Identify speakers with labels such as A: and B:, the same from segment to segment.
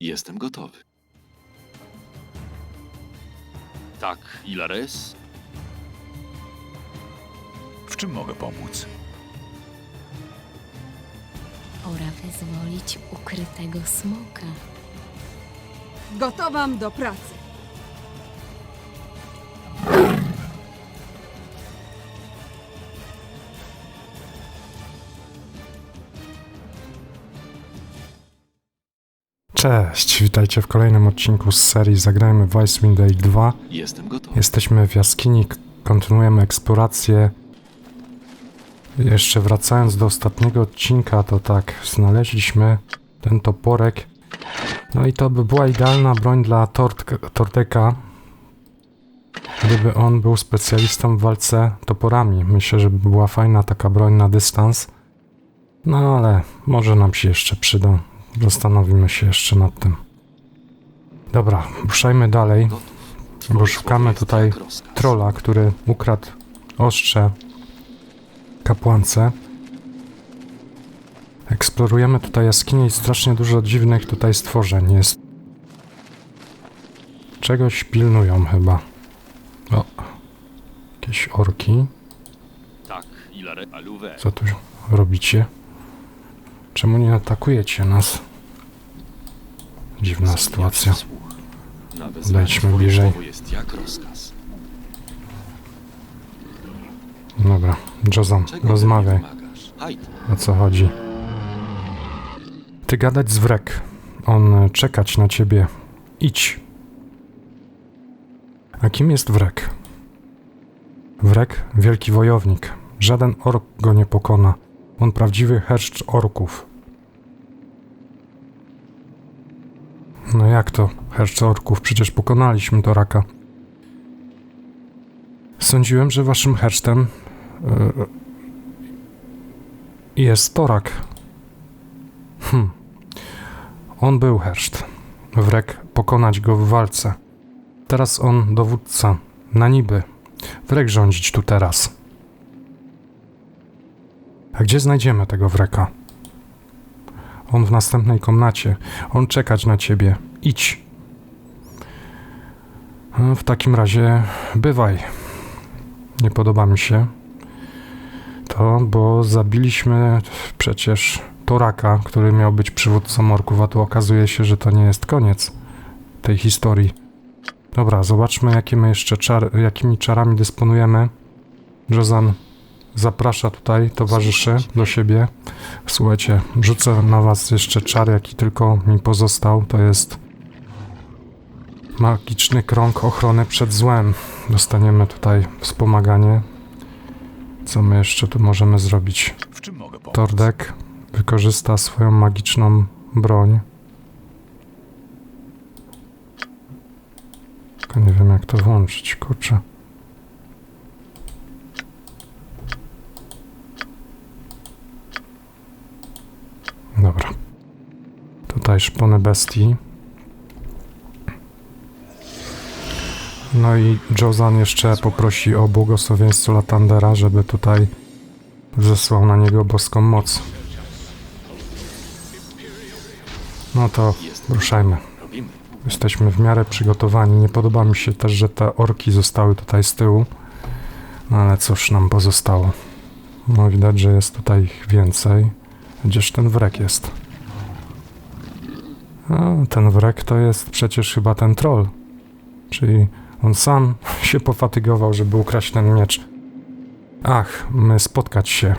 A: Jestem gotowy. Tak, Ilares?
B: W czym mogę pomóc?
C: Pora wyzwolić ukrytego smoka.
D: Gotowam do pracy.
E: Cześć, witajcie w kolejnym odcinku z serii Zagrajmy w Icewind Dale 2.
A: Jestem gotowy.
E: Jesteśmy w jaskini, kontynuujemy eksplorację. Jeszcze wracając do ostatniego odcinka, to tak, znaleźliśmy ten toporek. No i to by była idealna broń dla Tort Torteka, gdyby on był specjalistą w walce toporami. Myślę, że by była fajna taka broń na dystans. No ale może nam się jeszcze przyda. Zastanowimy się jeszcze nad tym. Dobra, ruszajmy dalej. Bo szukamy tutaj trolla, który ukradł ostrze kapłance. Eksplorujemy tutaj jaskinię i strasznie dużo dziwnych tutaj stworzeń jest. Czegoś pilnują chyba. O, jakieś orki.
A: Tak.
E: Co tu robicie? Czemu nie atakujecie nas? Dziwna sytuacja.
A: Twoje
E: bliżej. Dobra,
A: Czego
E: rozmawiaj. O co chodzi? Ty gadać z wrek. On e, czekać na ciebie. Idź. A kim jest wrek? Wrek, wielki wojownik. Żaden ork go nie pokona. On prawdziwy herszcz orków. No jak to, herszcz orków? Przecież pokonaliśmy to raka. Sądziłem, że waszym hersztem e, jest Torak. Hm. On był herszt. Wrek pokonać go w walce. Teraz on dowódca. Na niby. Wrek rządzić tu teraz. A gdzie znajdziemy tego wreka? On w następnej komnacie. On czekać na ciebie. Idź. E, W takim razie bywaj. Nie podoba mi się to, bo zabiliśmy przecież Toraka, który miał być przywódcą orków, a tu okazuje się, że to nie jest koniec tej historii. Dobra, zobaczmy, jakie jeszcze czar, jakimi czarami dysponujemy. Jozan zaprasza tutaj towarzyszy do siebie. Słuchajcie, rzucę na was jeszcze czar, jaki tylko mi pozostał. To jest magiczny krąg ochrony przed złem. Dostaniemy tutaj wspomaganie. Co my jeszcze tu możemy zrobić? Tordek wykorzysta swoją magiczną broń. Tylko nie wiem jak to włączyć, kurczę. Dobra. Tutaj szpony bestii. No i Jozan jeszcze poprosi o błogosławieństwo Latandera, żeby tutaj zesłał na niego boską moc. No to ruszajmy. Jesteśmy w miarę przygotowani. Nie podoba mi się też, że te orki zostały tutaj z tyłu. No ale cóż nam pozostało? No widać, że jest tutaj ich więcej. Gdzież ten wrek jest? A, ten wrek to jest przecież chyba ten troll. Czyli on sam się pofatygował, żeby ukraść ten miecz. Ach, my spotkać się.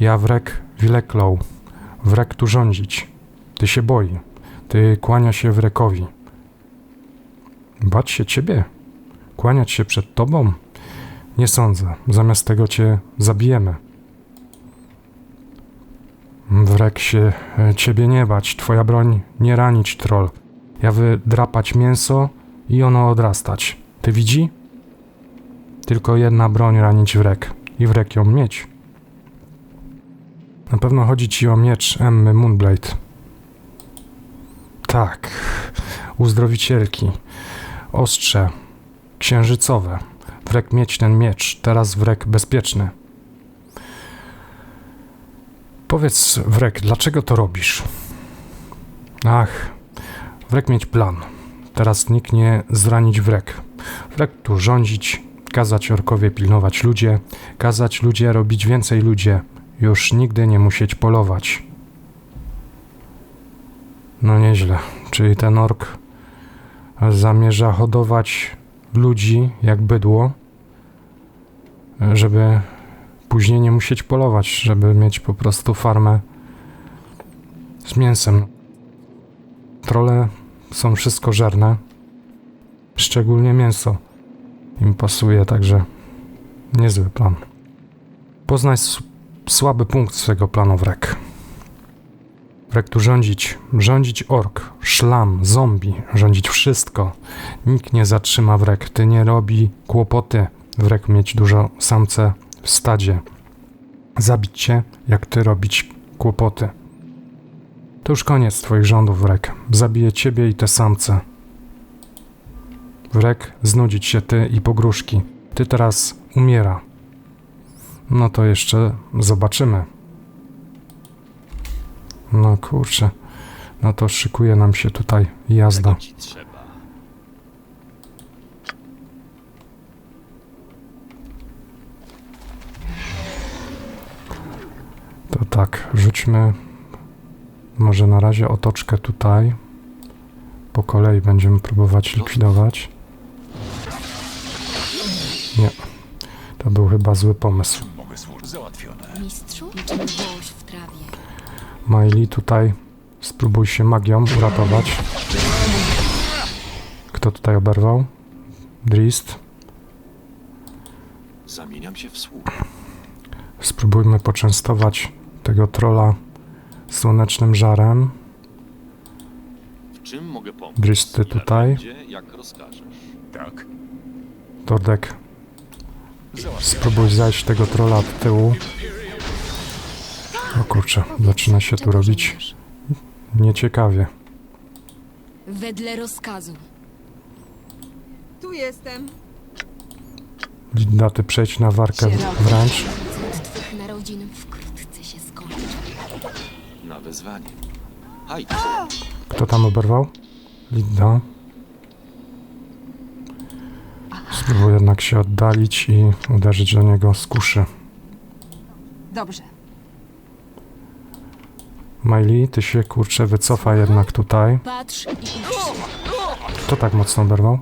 E: Ja wrek Wileklow. Wrek tu rządzić. Ty się boi. Ty kłania się wrekowi. Bać się ciebie? Kłaniać się przed tobą? Nie sądzę. Zamiast tego cię zabijemy. Wrek się e, ciebie nie bać. Twoja broń nie ranić, troll. Ja wydrapać mięso i ono odrastać. Ty widzi? Tylko jedna broń ranić wrek. I wrek ją mieć. Na pewno chodzi ci o miecz Emmy Moonblade. Tak. Uzdrowicielki. Ostrze. Księżycowe. Wrek mieć ten miecz. Teraz wrek bezpieczny. Powiedz, wrek, dlaczego to robisz? Ach, Wrek mieć plan. Teraz nikt nie zranić wrek. Wrek tu rządzić, kazać orkowie pilnować ludzie, kazać ludzie robić więcej ludzie, już nigdy nie musieć polować. No nieźle. Czyli ten ork zamierza hodować ludzi jak bydło, żeby później nie musieć polować, żeby mieć po prostu farmę z mięsem. Trole są wszystko żerne, szczególnie mięso im pasuje, także niezły plan. Poznaj słaby punkt swego planu wrek. Wrek tu rządzić, rządzić ork, szlam, zombie, rządzić wszystko. Nikt nie zatrzyma wrek, ty nie robi kłopoty. Wrek mieć dużo samce w stadzie. Zabić cię, jak ty robić kłopoty. To już koniec twoich rządów, Wrek. Zabiję ciebie i te samce. Wrek, znudzić się ty i pogróżki. Ty teraz umiera. No to jeszcze zobaczymy. No kurczę. No to szykuje nam się tutaj jazda.
A: Czego ci trzeba?
E: To może na razie otoczkę tutaj. Po kolei będziemy próbować likwidować. Nie. To był chyba zły pomysł.
C: Mistrzu?
E: Miley tutaj spróbuj się magią uratować. Kto tutaj oberwał? Drist.
A: Zamieniam się w słuch.
E: Spróbujmy poczęstować tego trola słonecznym żarem.
A: W czym mogę pomóc?
E: Ty tutaj?
A: Będzie, jak rozkażesz.
B: Tak.
E: Tordek, spróbuj zajść tego trola od tyłu. O kurczę, zaczyna się tu robić nieciekawie.
C: Wedle rozkazu.
D: Tu jestem.
E: Daty przejść na warkę wręcz.
C: Twych narodzin
A: wezwanie. Haj,
E: Kto tam oberwał? Lidda. Spróbuję jednak się oddalić i uderzyć do niego z kuszy.
D: Dobrze.
E: Miley, ty się kurczę wycofa jednak tutaj.
C: Patrz i.
E: Kto tak mocno oberwał?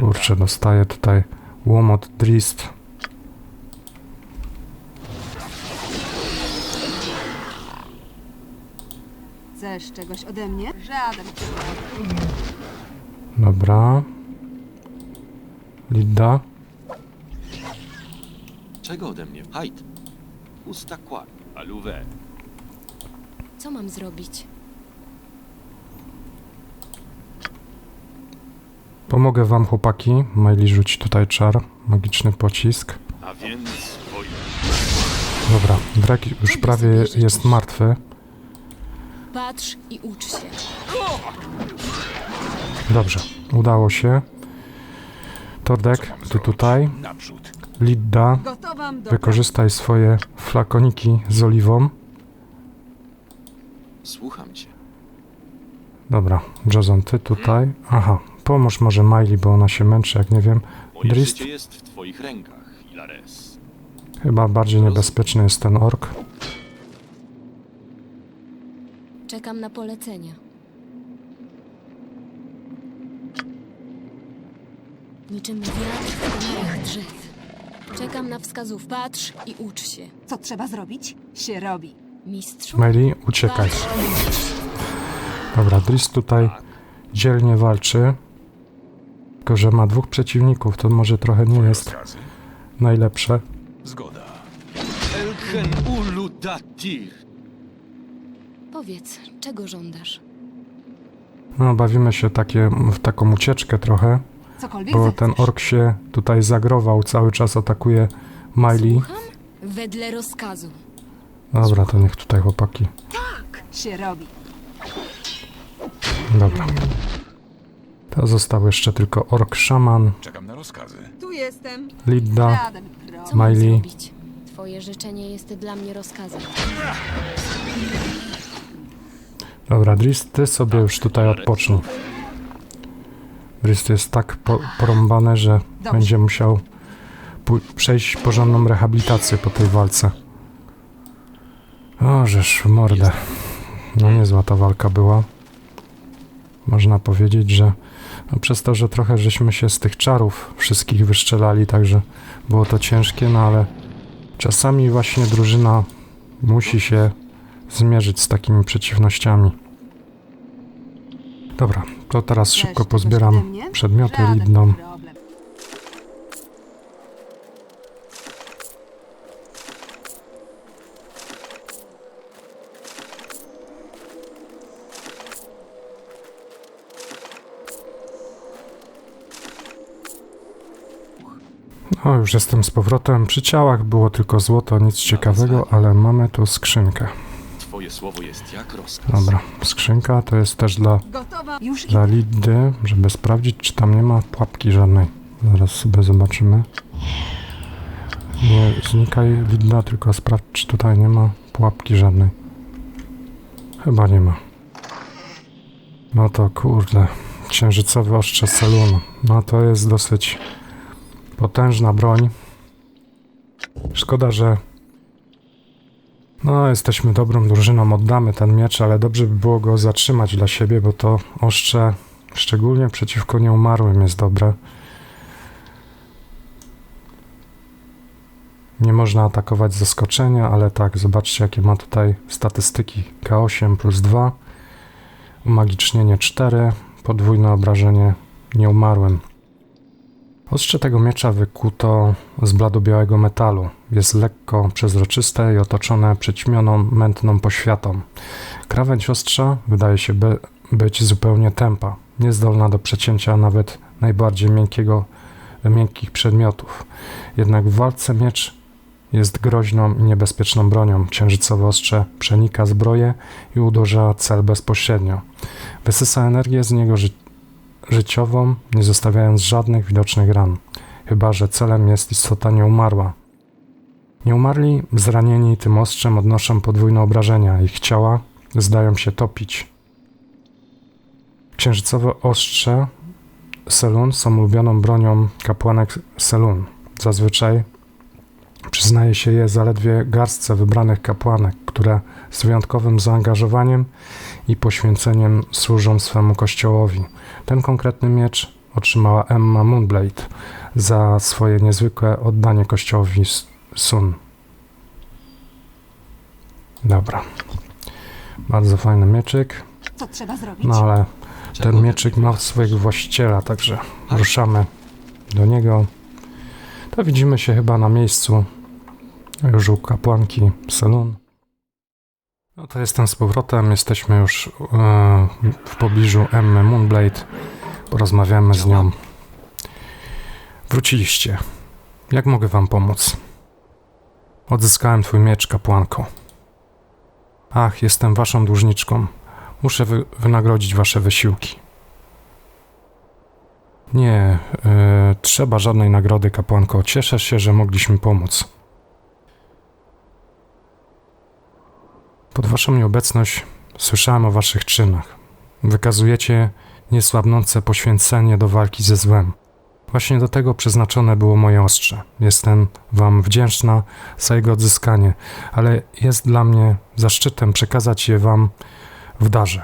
E: Kurczę, dostaje tutaj łomot Drist.
D: Chcesz czegoś ode mnie? Żaden.
E: Dobra. Lidda.
A: czego ode mnie? Hajt. Usta kład. Aluwe.
C: Co mam zrobić?
E: Pomogę wam chłopaki. Miley rzuci tutaj czar. Magiczny pocisk.
A: A więc.
E: Dobra, Drake już prawie jest martwy.
C: Patrz i ucz się.
E: Dobrze, udało się. Tordek, ty tutaj.
B: Naprzód.
E: Lidda,
D: Gotowam do
E: wykorzystaj swoje flakoniki z oliwą.
A: Słucham cię.
E: Dobra, Jason, ty tutaj. Aha, pomóż może Miley, bo ona się męczy, jak nie wiem.
A: Moje
E: Drist,
A: życie jest w twoich rękach, Ilares.
E: chyba bardziej niebezpieczny jest ten ork.
C: Czekam na polecenia. Niczym wiatr w konarach drzew. Czekam na wskazów. Patrz i ucz się.
D: Co trzeba zrobić? Się robi.
C: Mistrzu?
E: Miley, uciekaj.
C: Patrz i ucz się.
E: Dobra, Drist tutaj dzielnie walczy. Tylko, że ma dwóch przeciwników, to może trochę nie jest najlepsze.
B: Zgoda.
A: Elchen ulu datir.
C: Powiedz, czego żądasz?
E: No, bawimy się takie, w taką ucieczkę trochę,
D: Cokolwiek
E: bo
D: zechcesz.
E: ten ork się tutaj zagrował, cały czas atakuje Miley.
C: Słucham? Wedle rozkazu.
E: Dobra, to niech tutaj chłopaki.
D: Się robi.
E: Dobra. To został jeszcze tylko ork szaman,
B: Czekam na rozkazy.
D: Tu jestem.
E: Lidda.
D: Pro.
C: Co mam
E: Miley.
C: zrobić? Twoje życzenie jest dla mnie rozkazem.
E: Dobra, Drist, ty sobie już tutaj odpocznij. Drist jest tak po porąbany, że
D: Dobrze.
E: będzie musiał przejść porządną rehabilitację po tej walce. O, żeż w mordę. No niezła ta walka była. Można powiedzieć, że no, przez to, że trochę żeśmy się z tych czarów wszystkich wyszczelali, także było to ciężkie, no ale czasami właśnie drużyna musi się zmierzyć z takimi przeciwnościami. Dobra, to teraz szybko pozbieram przedmioty lidną.
D: problem.
E: O, już jestem z powrotem. Przy ciałach było tylko złoto, nic ciekawego, ale mamy tu skrzynkę.
A: Twoje słowo jest jak rozkaz.
E: Dobra, skrzynka to jest też dla,
D: Gotowa? Już
E: dla. Lidy, żeby sprawdzić, czy tam nie ma pułapki żadnej. Zaraz sobie zobaczymy. Nie znikaj, Lida, tylko sprawdź, czy tutaj nie ma pułapki żadnej. Chyba nie ma. No to kurde, księżycowe ostrze Selunu. No to jest dosyć potężna broń. Szkoda, że no, jesteśmy dobrą drużyną, oddamy ten miecz, ale dobrze by było go zatrzymać dla siebie, bo to ostrze, szczególnie przeciwko nieumarłym, jest dobre. Nie można atakować z zaskoczenia, ale tak, zobaczcie jakie ma tutaj statystyki. K8 plus 2, umagicznienie 4, podwójne obrażenie nieumarłym. Ostrze tego miecza wykuto z bladobiałego metalu. Jest lekko przezroczyste i otoczone przyćmioną, mętną poświatą. Krawędź ostrza wydaje się by, być zupełnie tępa, niezdolna do przecięcia nawet najbardziej miękkiego, miękkich przedmiotów. Jednak w walce miecz jest groźną i niebezpieczną bronią. Księżycowe ostrze przenika zbroję i uderza cel bezpośrednio. Wysysa energię z niego ży- życiową, nie zostawiając żadnych widocznych ran, chyba że celem jest istota nieumarła. Nieumarli, zranieni tym ostrzem, odnoszą podwójne obrażenia, ich ciała zdają się topić. Księżycowe ostrze Selun są ulubioną bronią kapłanek Selun. Zazwyczaj przyznaje się je zaledwie garstce wybranych kapłanek, które z wyjątkowym zaangażowaniem i poświęceniem służą swemu kościołowi. Ten konkretny miecz otrzymała Emma Moonblade za swoje niezwykłe oddanie kościołowi Sun. Dobra. Bardzo fajny mieczyk,
D: Co trzeba zrobić?
E: no ale ten mieczyk ma swojego właściciela, także ruszamy do niego. To widzimy się chyba na miejscu już u kapłanki Selun. No to jestem z powrotem, jesteśmy już e, w pobliżu Emmy Moonblade. Porozmawiamy z nią. Wróciliście. Jak mogę wam pomóc? Odzyskałem twój miecz, kapłanko. Ach, jestem waszą dłużniczką. Muszę wy wynagrodzić wasze wysiłki. Nie, e, trzeba żadnej nagrody, kapłanko. Cieszę się, że mogliśmy pomóc. Pod waszą nieobecność słyszałem o waszych czynach. Wykazujecie niesłabnące poświęcenie do walki ze złem. Właśnie do tego przeznaczone było moje ostrze. Jestem wam wdzięczna za jego odzyskanie, ale jest dla mnie zaszczytem przekazać je wam w darze.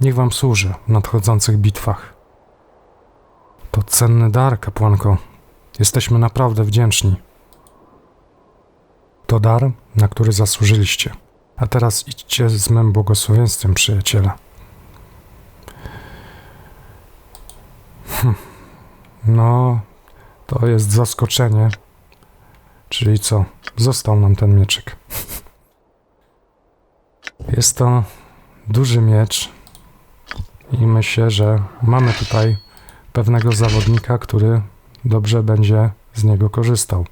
E: Niech wam służy w nadchodzących bitwach. To cenny dar, kapłanko. Jesteśmy naprawdę wdzięczni. To dar, na który zasłużyliście. A teraz idźcie z mym błogosławieństwem, przyjaciele. Hm. No, to jest zaskoczenie. Czyli co? Został nam ten mieczyk. Jest to duży miecz i myślę, że mamy tutaj pewnego zawodnika, który dobrze będzie z niego korzystał.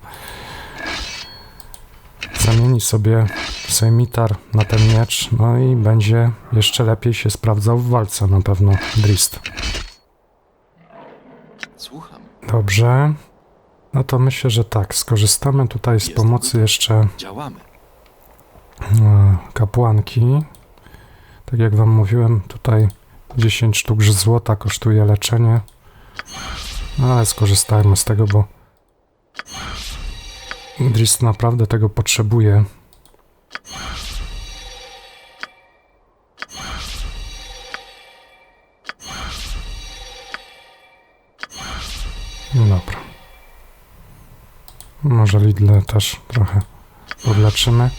E: Zamieni sobie sejmitar na ten miecz, no i będzie jeszcze lepiej się sprawdzał w walce na pewno Drist. Dobrze. No to myślę, że tak. Skorzystamy tutaj z pomocy jeszcze
A: Działamy.
E: e, kapłanki. Tak jak wam mówiłem, tutaj 10 sztuk złota kosztuje leczenie. No ale skorzystajmy z tego, bo Dris naprawdę tego potrzebuje. No dobra. Może Lidle też trochę podleczymy.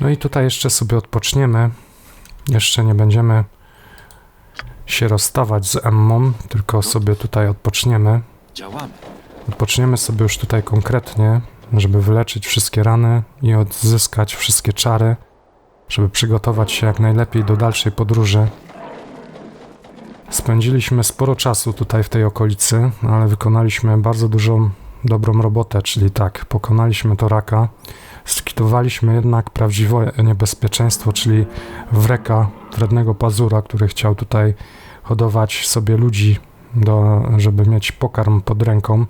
E: No i tutaj jeszcze sobie odpoczniemy. Jeszcze nie będziemy się rozstawać z Emmą, tylko sobie tutaj odpoczniemy. Odpoczniemy sobie już tutaj konkretnie, żeby wyleczyć wszystkie rany i odzyskać wszystkie czary, żeby przygotować się jak najlepiej do dalszej podróży. Spędziliśmy sporo czasu tutaj w tej okolicy, ale wykonaliśmy bardzo dużą, dobrą robotę, czyli tak, pokonaliśmy Toraka, skwitowaliśmy jednak prawdziwe niebezpieczeństwo, czyli wreka, wrednego pazura, który chciał tutaj hodować sobie ludzi, do, żeby mieć pokarm pod ręką.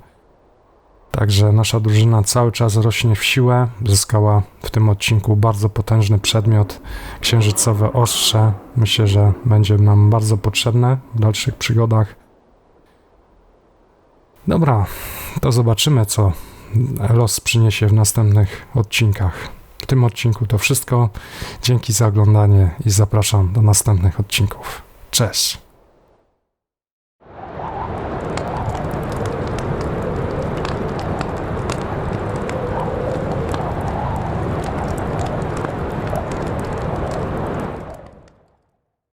E: Także nasza drużyna cały czas rośnie w siłę. Zyskała w tym odcinku bardzo potężny przedmiot, księżycowe ostrze. Myślę, że będzie nam bardzo potrzebne w dalszych przygodach. Dobra, to zobaczymy, co los przyniesie w następnych odcinkach. W tym odcinku to wszystko. Dzięki za oglądanie i zapraszam do następnych odcinków. Cześć!